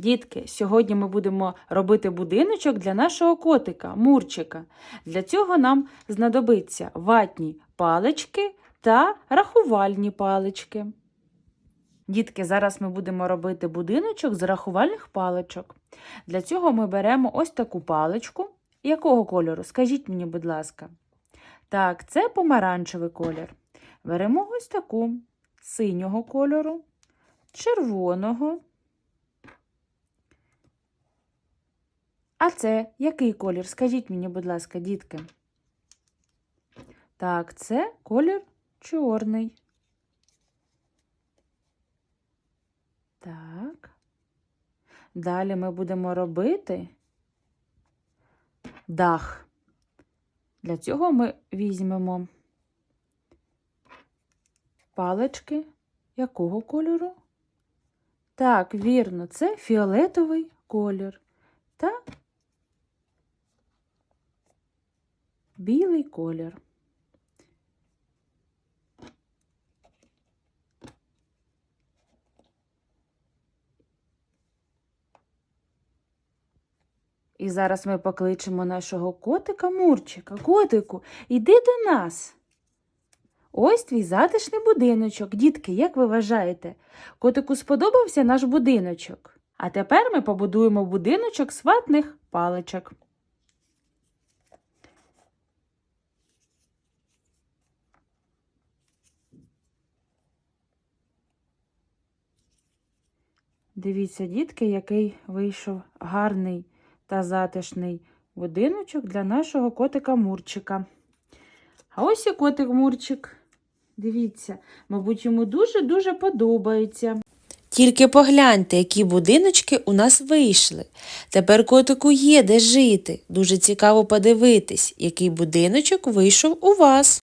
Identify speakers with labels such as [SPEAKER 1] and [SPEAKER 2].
[SPEAKER 1] Дітки, сьогодні ми будемо робити будиночок для нашого котика, Мурчика. Для цього нам знадобиться ватні палички та рахувальні палички. Дітки, зараз ми будемо робити будиночок з рахувальних паличок. Для цього ми беремо ось таку паличку. Якого кольору? Скажіть мені, будь ласка. Так, це помаранчевий колір. Беремо ось таку синього кольору, червоного. А це який колір? Скажіть мені, будь ласка, дітки. Так, це колір чорний. Так. Далі ми будемо робити дах. Для цього ми візьмемо палички якого кольору? Так, вірно, це фіолетовий колір та білий колір. І зараз ми покличемо нашого котика Мурчика. Котику, іди до нас. Ось твій затишний будиночок. Дітки, як ви вважаєте, котику сподобався наш будиночок? А тепер ми побудуємо будиночок з ватних паличок. Дивіться, дітки, який вийшов гарний та затишний будиночок для нашого котика Мурчика. А ось і котик Мурчик. Дивіться, мабуть, йому дуже-дуже подобається.
[SPEAKER 2] Тільки погляньте, які будиночки у нас вийшли. Тепер котику є де жити. Дуже цікаво подивитись, який будиночок вийшов у вас.